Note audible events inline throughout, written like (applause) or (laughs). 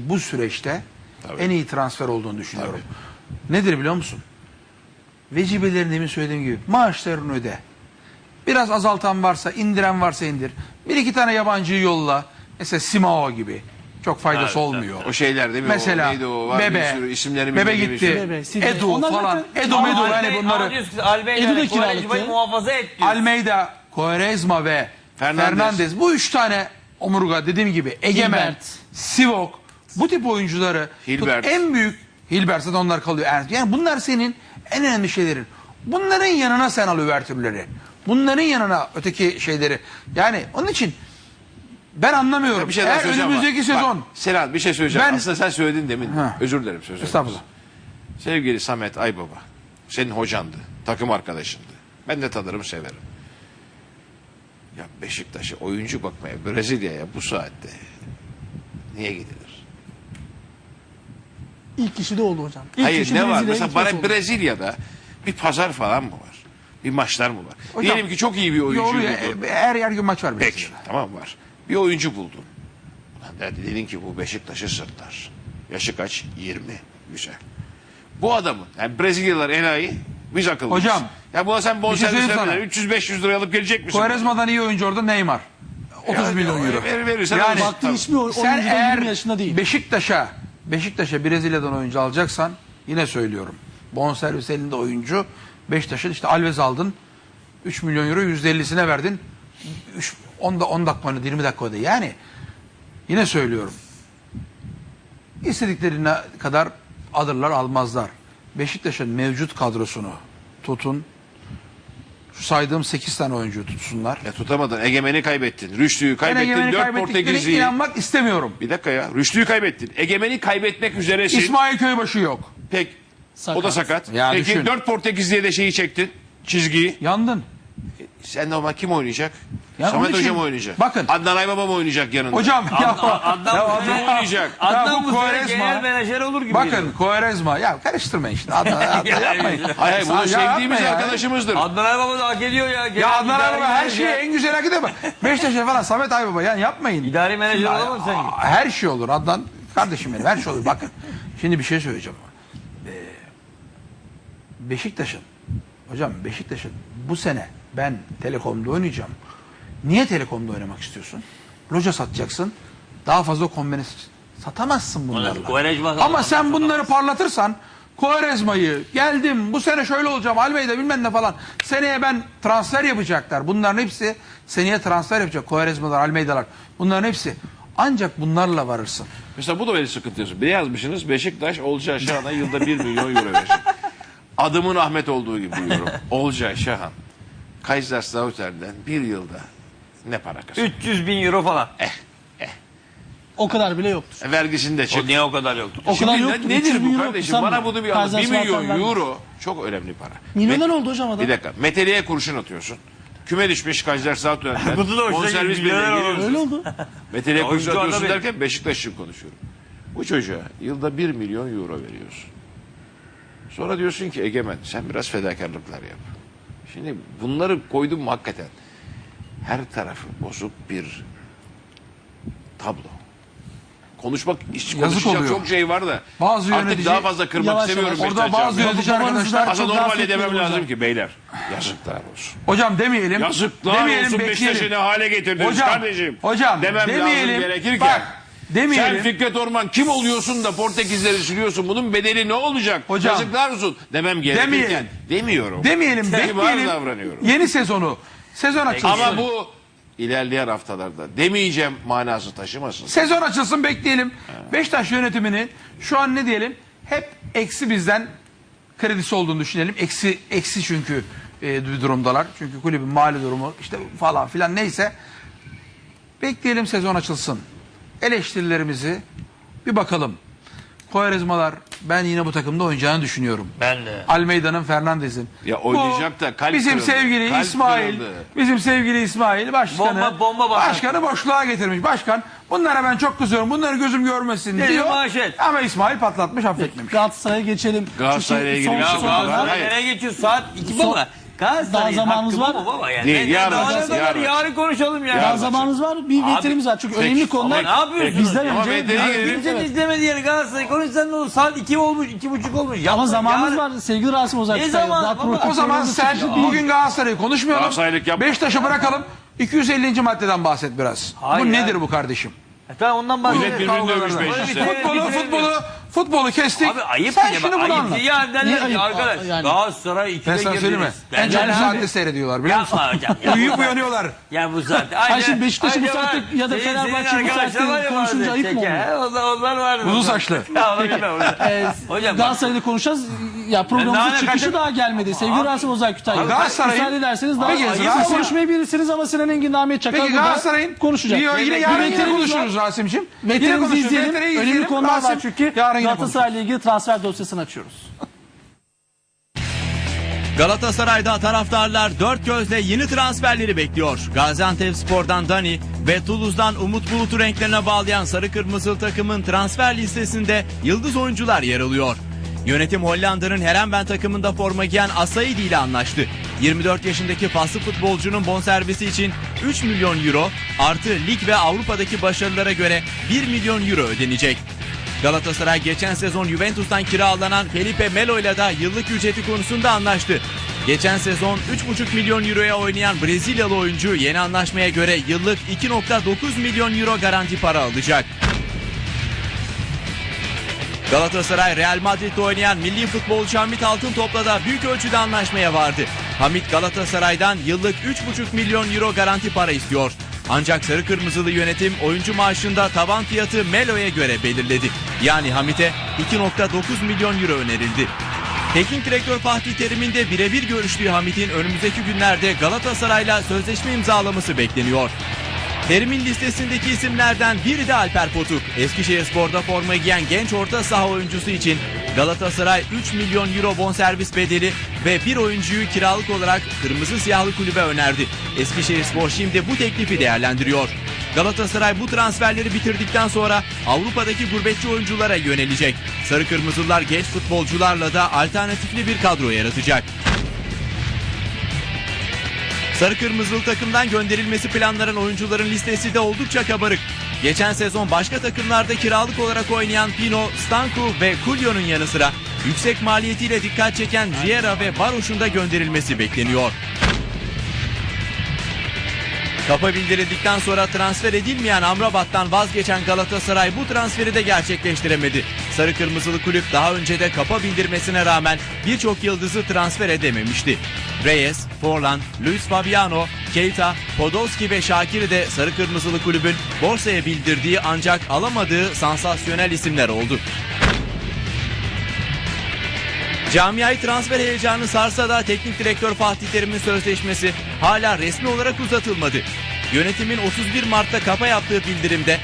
bu süreçte Tabii. en iyi transfer olduğunu düşünüyorum. Nedir biliyor musun? Vecibelerin demin söylediğim gibi maaşlarını öde. Biraz azaltan varsa, indiren varsa indir. Bir iki tane yabancıyı yolla. Mesela Simao gibi. Çok faydası Evet, olmuyor. O şeyler değil mi? Mesela o, neydi o? Var Bebe, bir sürü isimleri Bebe gitti. Bebe. Edu Onlar falan. zaten- Edu Medu yani bunları. Almeyda kiralıktı. Quaresma'yı muhafaza et diyor. Almeida, Quaresma ve Fernandes. Fernandes. Bu üç tane omurga dediğim gibi Egemen. Sivok bu tip oyuncuları Hilbert. tut- en büyük Hilbert zaten onlar kalıyor. Yani- bunlar senin en önemli şeylerin. Bunların yanına sen al üvertürleri. Bunların yanına öteki şeyleri. Yani onun için ben anlamıyorum. Bir şey daha Eğer söyleyeceğim ama. önümüzdeki Bak, sezon Serhat bir şey söyleyeceğim. Ben- Aslında sen söyledin demin. Ha. Özür dilerim sözü. Estağfurullah. Sevgili Samet Aybaba. Senin hocandı. Takım arkadaşındı. Ben de tanırım severim. Ya Beşiktaş'a oyuncu bakmaya Brezilya'ya bu saatte niye gidilir? İlk kişi de oldu hocam. İlk Hayır kişi ne var? Brezilya'ya Mesela gitmesi bana oldu. Brezilya'da bir pazar falan mı var? Bir maçlar mı var? Hocam, Diyelim ki çok iyi bir oyuncu buldun. her yer gün maç var. Peki Brezilya'da. tamam var. Bir oyuncu buldun. Ulan dedi- Dedin ki bu Beşiktaş'ı sırtlar. Yaşı kaç? 20. Güzel. Bu adamın yani Brezilyalılar enayi biz akıllıyız. Hocam, Ya buna sen bonservis söyleyeyim sana. vermeden 300-500 liraya alıp gelecek misin? Quaresma'dan iyi oyuncu orada Neymar. 30 Yani milyon euro. Ver, verirsen Yani- alırsın. Oyuncu Sen da eğer 20 yaşında değil. Beşiktaş'a Beşiktaş'a Brezilya'dan oyuncu alacaksan yine söylüyorum. Bonservis elinde oyuncu Beşiktaş'a işte Alves aldın. 3 milyon euro %50'sine verdin. 3 10 da 10 dakika oynadı, 20 dakika oynadı. Yani yine söylüyorum. İstediklerine kadar alırlar almazlar. Beşiktaş'ın mevcut kadrosunu tutun. Saydığım 8 tane oyuncuyu tutsunlar. Ya tutamadın. Egemeni kaybettin. Rüştü'yü kaybettin. Egemen'i 4 kaybettiklerine Portekizli'yi. inanmak istemiyorum. Bir dakika ya. Rüştü'yü kaybettin. Egemeni kaybetmek üzeresin. İsmail Köybaşı yok. Pek. O Sakat. da sakat. Ya Peki düşün. 4 Portekizli'ye de şeyi çektin. Çizgiyi. Yandın. Sen normal kim oynayacak? Ya onun Samet için- Hoca mı oynayacak? Bakın. Adnan Aybaba mı oynayacak yanında? Hocam ya, Adnan ya, bu Adnan- oynayacak. Adnan bu sene genel menajer olur gibi. Bakın. Quaresma ya karıştırmayın işte. Adnan, (laughs) Adnan yapmayın. Hayır, hayır bunu Ya sevdiğimiz ya. arkadaşımızdır. Adnan Aybaba da hak ediyor ya. Genel Ya Adnan Aybaba her şeyi en güzel hak ediyor. Beşiktaş'a falan Samet Aybaba yani yapmayın. İdari menajer olamaz sen. Her şey olur Adnan. Kardeşim benim her şey olur. Bakın şimdi bir şey söyleyeceğim. Ee, Beşiktaş'ın hocam Beşiktaş'ın bu sene ben Telekom'da oynayacağım. Niye Telekom'da oynamak istiyorsun? Loca satacaksın. Daha fazla kombinasyon satamazsın bunlarla. Ama sen bunları parlatırsan Quaresma'yı geldim bu sene şöyle olacağım Almeyda bilmem ne falan. Seneye ben transfer yapacaklar. Bunların hepsi seneye transfer yapacak. Quaresma'lar, Almeyda'lar. Bunların hepsi. Ancak bunlarla varırsın. Mesela bu da beni sıkıntıyorsun. Bir yazmışsınız Beşiktaş Olcay Şahan'a yılda 1 milyon euro verecek. Adımın Ahmet olduğu gibi diyorum. (laughs) Olcay Şahan. Kaiserslautern'den bir yılda ne para kazanıyor? 300 bin euro falan. O kadar bile yoktur. Vergisini de O çek. niye o kadar yoktu? O kadar Şimdi yoktur. ne- 300 nedir bin bu euro kardeşim? Bana da bunu bir anlat. 1 Kaiserslautern milyon vermez. euro çok önemli para. Milyoner Me- oldu hocam adam. Bir dakika. Meteliğe kurşun atıyorsun. Küme düşmüş Kaiserslautern'den. (laughs) Bu da hoşuna gitti, milyoner oldu. Öyle oldu. Meteliğe kurşun oyuncu atıyorsun adam derken Beşiktaş için konuşuyorum. Bu çocuğa yılda 1 milyon euro veriyorsun. Sonra diyorsun ki Egemen sen biraz fedakarlıklar yap. Şimdi bunları koydum mu hakikaten her tarafı bozuk bir tablo. Konuşmak, iş, Yazık konuşacak oluyor. çok şey var da Bazı artık yönetici- daha fazla kırmak Yavaş istemiyorum. yavaş. Orada bazı yönetici arkadaşlar Aslında çok normal edemem etmeyin lazım ki beyler. Yazıklar olsun. Hocam demeyelim. Yazıklar demeyelim, olsun bekleyelim. Beşiktaş'ı ne hale getirdiniz Hocam, kardeşim. hocam Demem demeyelim. lazım gerekirken. Bak, demeyelim. Sen Fikret Orman kim oluyorsun da Portekizleri sürüyorsun? Bunun bedeli ne olacak? Hocam. Yazıklar olsun. Demem gerekirken. Demeyelim. Demiyorum. Demeyelim, Kibar bekleyelim. davranıyorum. Yeni sezonu. Sezon açılsın. Ama bu ilerleyen haftalarda demeyeceğim manası taşımasın. Sezon açılsın bekleyelim. Beşiktaş yönetimini şu an ne diyelim? Hep eksi bizden kredisi olduğunu düşünelim. Eksi eksi çünkü e, bir durumdalar. Çünkü kulübün mali durumu işte falan filan neyse. Bekleyelim sezon açılsın. Eleştirilerimizi bir bakalım. Kovarezmalar ben yine bu takımda oynayacağını düşünüyorum. Ben de. Almeida'nın Fernandez'in. Ya oynayacak da kalp Bizim kırıldı. sevgili Kalp İsmail, kırıldı. bizim sevgili İsmail başkanı, Bomba- bomba başkan. başkanı boşluğa getirmiş. Başkan bunlara ben çok kızıyorum. Bunları gözüm görmesin Dedi, diyor. maaş et. Ama İsmail patlatmış affetmemiş. Galatasaray'a geçelim. Galatasaray'a Çünkü ilgili son- Ya şey son-. Galatasaray nereye geçiyor? Saat 2 Son- baba. Galatasaray'ın Daha zamanımız hakkı bu var. mu baba? Yani Değil, Ben- yarın daha ne kadar? yarın Yarın konuşalım ya. Daha zamanımız var. Bir Abi, veterimiz var. Çünkü peki, önemli ama konular ne yapıyorsunuz? bizden Ama önce. veteri Ya, gelelim. Kimse evet. izlemedi yani Galatasaray konuşsan ne olur? Saat 2 olmuş, iki buçuk olmuş. Yapma, Ama zamanımız yarın- var sevgili Rasim Ozan. Ne Kütahya. zaman? Daha Baba, O zaman programımız sen bugün Galatasaray'ı konuşmayalım. Galatasaraylık yapma. Beşiktaş'a bırakalım. 250. maddeden bahset biraz. Hayır bu ya. nedir bu kardeşim? E tamam ondan bahsedelim. Millet birbirini dövmüş Kavgalardan. Beşiktaş'ta. Öyle bir- Futbolu, bir- futbolu, futbolu kestik. Abi ayıp Sen ya şimdi bunu ayıp. anlat. Ya derler ki ayıp? arkadaş Yani- Galatasaray 2'de Ben sana söyleyeyim mi? girdiniz. En çok bu saatte seyrediyorlar biliyor musun? Yapma hocam. yapma. Uyuyup uyanıyorlar. Ya bu saatte. Hayır, şimdi Beşiktaş'ı bu Acaba saatte ya da senin- Fenerbahçe senin bu saatte arkadaşlar var ya konuşunca bazen ayıp mı şeker, he? Onlar, onlar vardı. Uzun saçlı. Ya onu bilmem. Ee, Hocam bak. Galatasaray'da konuşacağız. Ya daha programımızın çıkışı kaçak- daha gelmedi. Sevgili Rasim Ozan Kütahya. Galatasaray'ın- Müsaade ederseniz daha Peki, Siz Galatasaray- konuşmayabilirsiniz ama Sinan Engin Ahmet Çakar Peki burada Galatasaray'ın konuşacak. Yine, yine Bir yarın yine var. konuşuruz Rasim'ciğim. Yine Veterimizi konuşuruz. izleyelim. Veterinizi Önemli izleyelim. konular var Rasim, çünkü. yarın yine. Galatasaray'la ilgili transfer dosyasını açıyoruz. Galatasaray'da taraftarlar dört gözle yeni transferleri bekliyor. Gaziantepspor'dan Dani ve Toulouse'dan Umut Bulut'u renklerine bağlayan sarı kırmızı takımın transfer listesinde yıldız oyuncular yer alıyor. Yönetim Hollanda'nın Herenben takımında forma giyen Asaidi ile anlaştı. 24 yaşındaki faslı futbolcunun bonservisi için 3 milyon euro artı lig ve Avrupa'daki başarılara göre 1 milyon euro ödenecek. Galatasaray geçen sezon Juventus'tan kiralanan Felipe Melo ile de yıllık ücreti konusunda anlaştı. Geçen sezon 3,5 milyon euroya oynayan Brezilyalı oyuncu yeni anlaşmaya göre yıllık 2,9 milyon euro garanti para alacak. Galatasaray Real Madrid'de oynayan milli futbolcu Hamit Altıntop'la da büyük ölçüde anlaşmaya vardı. Hamit Galatasaray'dan yıllık 3,5 milyon euro garanti para istiyor. Ancak sarı kırmızılı yönetim oyuncu maaşında taban fiyatı Melo'ya göre belirledi. Yani Hamit'e 2,9 milyon euro önerildi. Teknik direktör Fatih Terim'in de birebir görüştüğü Hamit'in önümüzdeki günlerde Galatasaray'la sözleşme imzalaması bekleniyor. Terim'in listesindeki isimlerden biri de Alper Potuk. Eskişehirspor'da forma giyen genç orta saha oyuncusu için Galatasaray 3 milyon euro bonservis bedeli ve bir oyuncuyu kiralık olarak Kırmızı Siyahlı Kulübe önerdi. Eskişehirspor şimdi bu teklifi değerlendiriyor. Galatasaray bu transferleri bitirdikten sonra Avrupa'daki gurbetçi oyunculara yönelecek. Sarı Kırmızılar genç futbolcularla da alternatifli bir kadro yaratacak. Sarı Kırmızılı takımdan gönderilmesi planlanan oyuncuların listesi de oldukça kabarık. Geçen sezon başka takımlarda kiralık olarak oynayan Pino, Stanku ve Kulyo'nun yanı sıra yüksek maliyetiyle dikkat çeken Riera ve Baroş'un da gönderilmesi bekleniyor. Kapa bildirildikten sonra transfer edilmeyen Amrabat'tan vazgeçen Galatasaray bu transferi de gerçekleştiremedi. Sarı Kırmızılı kulüp daha önce de kapa bildirmesine rağmen birçok yıldızı transfer edememişti. Reyes, Forlan, Luis Fabiano, Keita, Podolski ve Şakir'i de Sarı Kırmızılı kulübün borsaya bildirdiği ancak alamadığı sansasyonel isimler oldu. Camiayı transfer heyecanı sarsa da teknik direktör Fatih Terim'in sözleşmesi hala resmi olarak uzatılmadı. Yönetimin 31 Mart'ta kapa yaptığı bildirimde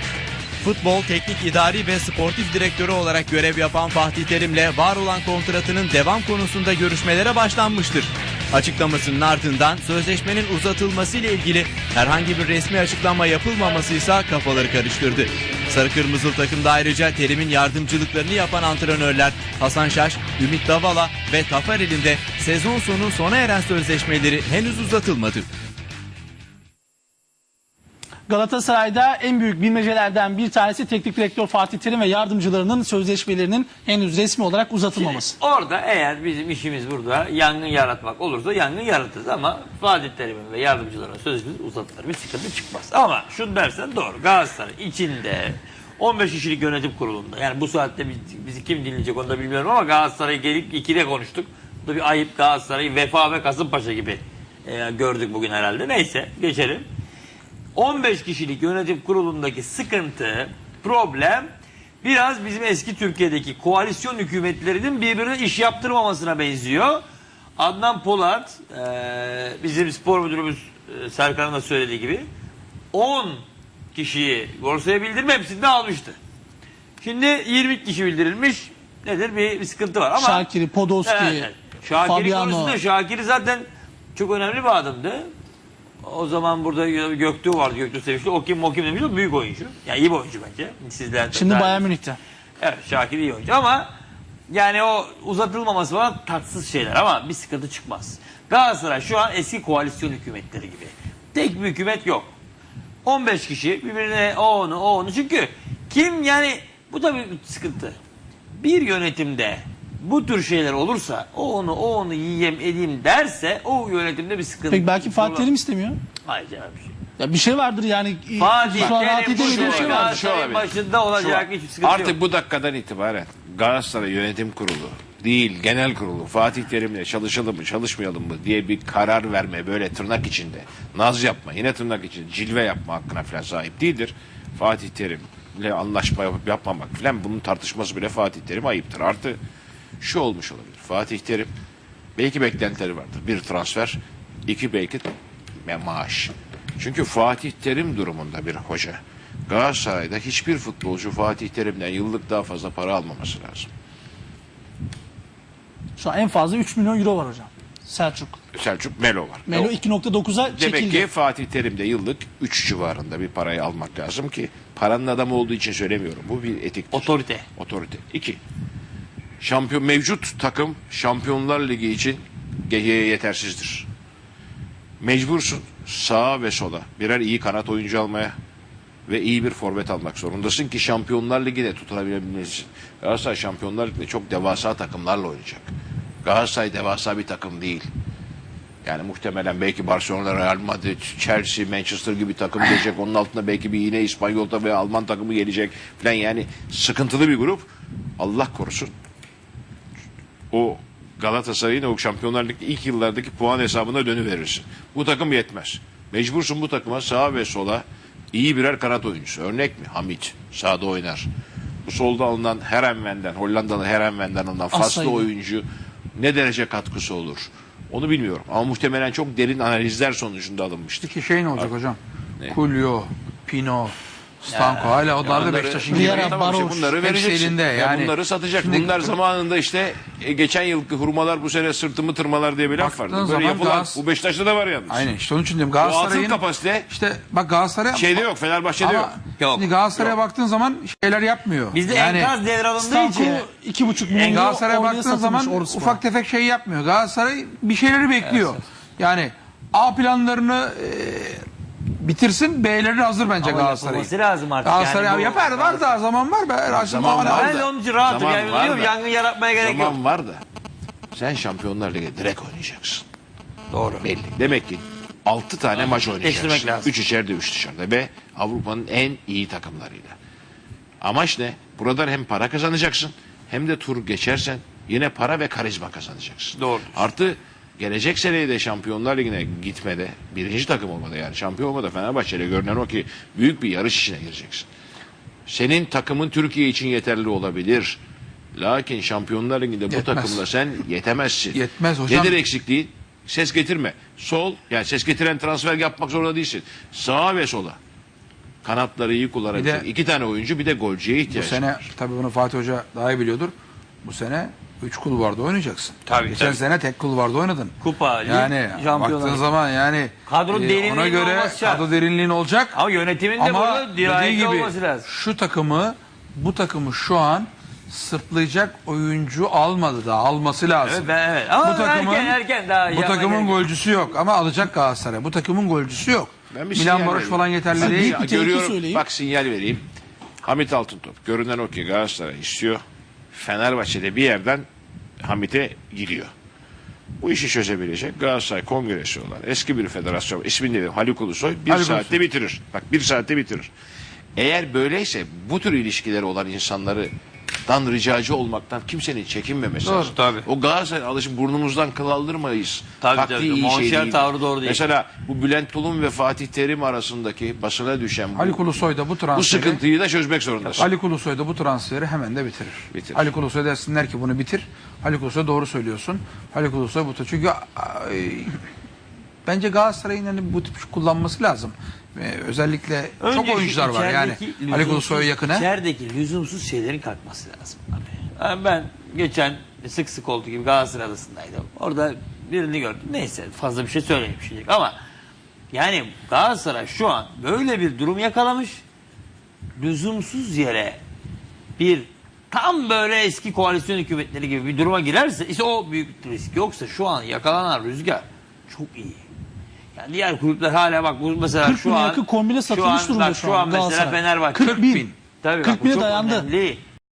futbol teknik idari ve sportif direktörü olarak görev yapan Fatih Terim'le var olan kontratının devam konusunda görüşmelere başlanmıştır. Açıklamasının ardından sözleşmenin uzatılması ile ilgili herhangi bir resmi açıklama yapılmaması ise kafaları karıştırdı. Sarı Kırmızılı takımda ayrıca Terim'in yardımcılıklarını yapan antrenörler Hasan Şaş, Ümit Davala ve Tafarel'in de sezon sonu sona eren sözleşmeleri henüz uzatılmadı. Galatasaray'da en büyük bilmecelerden bir tanesi teknik direktör Fatih Terim ve yardımcılarının sözleşmelerinin henüz resmi olarak uzatılmaması. Orada eğer bizim işimiz burada yangın yaratmak olursa yangın yaratırız ama Fatih Terim'in ve yardımcılarına sözleşmesi uzatılır. Bir sıkıntı çıkmaz. Ama şunu dersen doğru. Galatasaray içinde 15 kişilik yönetim kurulunda yani bu saatte biz- bizi kim dinleyecek onu da bilmiyorum ama Galatasaray'ı gelip ikide konuştuk. Bu da bir ayıp Galatasaray'ı Vefa ve Kasımpaşa gibi e, gördük bugün herhalde. Neyse geçelim. 15 kişilik yönetim kurulundaki sıkıntı, problem biraz bizim eski Türkiye'deki koalisyon hükümetlerinin birbirine iş yaptırmamasına benziyor. Adnan Polat, eee, bizim spor müdürümüz eee, Serkan'ın da söylediği gibi 10 kişiyi borsaya bildirme hepsini de almıştı. Şimdi 20 kişi bildirilmiş. Nedir? Bir, bir sıkıntı var ama Şakir'i, Podolski, Evet, evet. Şakir'i Fabiano. konusunda Şakir'i zaten çok önemli bir adımdı. O zaman burada Göktuğ vardı. Göktuğ Sevinçli. O kim o kim demiş. O büyük oyuncu. Yani iyi bir oyuncu bence. Sizler Şimdi Bayern Münih'te. Evet Şakir iyi oyuncu ama Yani o uzatılmaması falan tatsız şeyler ama bir sıkıntı çıkmaz. Galatasaray şu an eski koalisyon hükümetleri gibi. Tek bir hükümet yok. 15 kişi birbirine o onu o onu çünkü kim yani bu da bir sıkıntı. Bir yönetimde bu tür şeyler olursa o onu o onu yiyeyim edeyim derse o yönetimde bir sıkıntı. Peki belki Fatih Terim istemiyor. Hayır canım bir şey. Ya bir şey vardır yani. Fatih Şu an rahat Terim edemediği bu bir şey var. Olabilir. başında olacak hiçbir sıkıntı Artık yok. bu dakikadan itibaren Galatasaray Yönetim Kurulu değil genel kurulu Fatih Terim'le çalışalım mı çalışmayalım mı diye bir karar verme böyle tırnak içinde naz yapma yine tırnak içinde cilve yapma hakkına falan sahip değildir. Fatih Terim'le anlaşma yapıp yapmamak falan bunun tartışması bile Fatih Terim ayıptır. Artı şu olmuş olabilir. Fatih Terim belki beklentileri vardır. Bir transfer, iki belki maaş. Çünkü Fatih Terim durumunda bir hoca. Galatasaray'da hiçbir futbolcu Fatih Terim'den yıllık daha fazla para almaması lazım. Şu an en fazla 3 milyon euro var hocam. Selçuk. Selçuk Melo var. Melo O- 2.9'a Demek çekildi. ki Fatih Terim'de yıllık 3 civarında bir parayı almak lazım ki paranın adamı olduğu için söylemiyorum. Bu bir etiktir. Otorite. Otorite. İki. Şampiyon mevcut takım Şampiyonlar Ligi için ge- yetersizdir. Mecbursun sağa ve sola birer iyi kanat oyuncu almaya ve iyi bir forvet almak zorundasın ki Şampiyonlar Ligi'de tutunabilebilmelisin. Galatasaray Şampiyonlar Ligi'de çok devasa takımlarla oynayacak. Galatasaray devasa bir takım değil. Yani muhtemelen belki Barcelona, Real Madrid, Chelsea, Manchester gibi takım gelecek. Onun altında belki bir yine İspanyol'da ve Alman takımı gelecek falan. Yani sıkıntılı bir grup. Allah korusun. O Galatasaray'ın o Şampiyonlar Ligi ilk yıllardaki puan hesabına dönüverirsin. Bu takım yetmez. Mecbursun bu takıma sağa ve sola iyi birer kanat oyuncusu. Örnek mi? Hamit. Sağda oynar. Bu solda alınan Herenven'den, Hollandalı Herenven'den alınan faslı oyuncu ne derece katkısı olur? Onu bilmiyorum. Ama muhtemelen çok derin analizler sonucunda alınmıştır. Peki şey ne olacak hocam? Ne? Kulyo, Pino, Stanko hala onlar da Bunları- Beşiktaş'ın Vieira, gibi. Tamam işte Baroş. bunları Hepsi vereceksin. elinde Ya yani. bunları satacak. Şimdi- Bunlar zamanında işte e, geçen yılki hurmalar bu sene sırtımı tırmalar diye bir laf Baktığın vardı. Böyle zaman yapılan Gaz- bu Beşiktaş'ta da var yalnız. Aynen işte onun için diyorum O atıl Galatasaray'ın kapasite işte bak Galatasaray şeyde yok. Fenerbahçe'de ama yok. Yok. Şimdi Galatasaray'a baktığın zaman şeyler yapmıyor. Bizde yani enkaz devralındığı Stanko için 2.5 milyon Galatasaray'a oraya baktığın satılmış zaman ufak tefek şey yapmıyor. Galatasaray bir şeyleri bekliyor. Yani A planlarını e, bitirsin. B'leri hazır bence Ama Galatasaray. yapılması lazım artık. Galatasaray Yani bu- yapar var daha zaman var be. Zaman Zaman var. Ben de onun için rahatım. Zaman Yani var diyorum, da. yangın yaratmaya gerek yok. Zaman var da sen Şampiyonlar Ligi direkt oynayacaksın. Doğru. Belli. Demek ki 6 tane maç oynayacaksın. Lazım. 3 içeride 3 dışarıda ve Avrupa'nın en iyi takımlarıyla. Amaç ne? Buradan hem para kazanacaksın hem de tur geçersen yine para ve karizma kazanacaksın. Doğru. Artı gelecek seneye de Şampiyonlar Ligi'ne gitmede birinci takım olmadı yani şampiyon olmadı Fenerbahçe'yle görünen o ki büyük bir yarış içine gireceksin. Senin takımın Türkiye için yeterli olabilir. Lakin Şampiyonlar Ligi'nde bu takımla sen (laughs) yetemezsin. Yetmez hocam. Nedir eksikliğin? Ses getirme. Sol, yani ses getiren transfer yapmak zorunda değilsin. Sağa ve sola. Kanatları iyi de- iki tane oyuncu bir de golcüye Bu ihtiyaç sene var. tabii bunu Fatih Hoca daha iyi biliyordur. Bu sene 3 kulvarda oynayacaksın. Tabii, Geçen tabii. sene tek kulvarda oynadın. Kupa, lig, yani Şampiyonlar baktığın zaman yani Kadro e, ona göre kadro derinliğin olacak. Ama yönetimin de burada dirayetli gibi olması lazım. şu takımı bu takımı şu an sırtlayacak oyuncu almadı da alması lazım. Evet, ben, evet. Ama bu takımın erken erken daha bu takımın yok. golcüsü yok ama alacak Galatasaray. Bu takımın golcüsü yok. Ben bir Milan vereyim. falan yeterli Ben değil. bir tehlike Görüyorum. söyleyeyim. Bak sinyal vereyim. Hamit Altıntop. Görünen o ki Galatasaray istiyor. Fenerbahçe'de bir yerden Hamit'e gidiyor. Bu işi çözebilecek Galatasaray Kongresi olan eski bir federasyon ismini de Haluk Ulusoy bir Haluk saatte Ulusoy. bitirir. Bak bir saatte bitirir. Eğer böyleyse bu tür ilişkileri olan insanları dan ricacı olmaktan kimsenin çekinmemesi Doğru, lazım. tabii. O Galatasaray alışın burnumuzdan kıl aldırmayız. Tabii, Taktiği tabii. iyi şey değil. tavrı doğru değil. Mesela bu Bülent Tulum ve Fatih Terim arasındaki basına düşen bu, Ali Kulusoy da bu bu transferi sıkıntıyı da çözmek zorundasın. Ali Kulusoy da bu transferi hemen de bitirir. Bitirir. Ali Kulusoy desinler ki bunu bitir. Ali Kulusoy doğru söylüyorsun. Ali Kulusoy bu çünkü ay, bence Galatasaray'ın hani bu tip kullanması lazım. Ee, özellikle çok Önce şu oyuncular var yani. içerideki Ali lüzumsuz- Kulusoy'a yakın he? İçerideki lüzumsuz şeylerin kalkması lazım. Abi. Yani ben geçen sık sık olduğu gibi Galatasaray adasındaydım. Orada birini gördüm. Neyse fazla bir şey söyleyemeyecek ama yani Galatasaray şu an böyle bir durum yakalamış. Lüzumsuz yere bir tam böyle eski koalisyon hükümetleri gibi bir duruma girerse ise o büyük risk. Yoksa şu an yakalanan rüzgar çok iyi. Yani diğer kulüpler hala bak bu mesela 40 şu bine an yakın kombine şu satılmış an, durumda bak, şu an mesela Galatasaray. Fenerbahçe 40 bin. Tabii 40 bak, bu bine çok dayandı. önemli.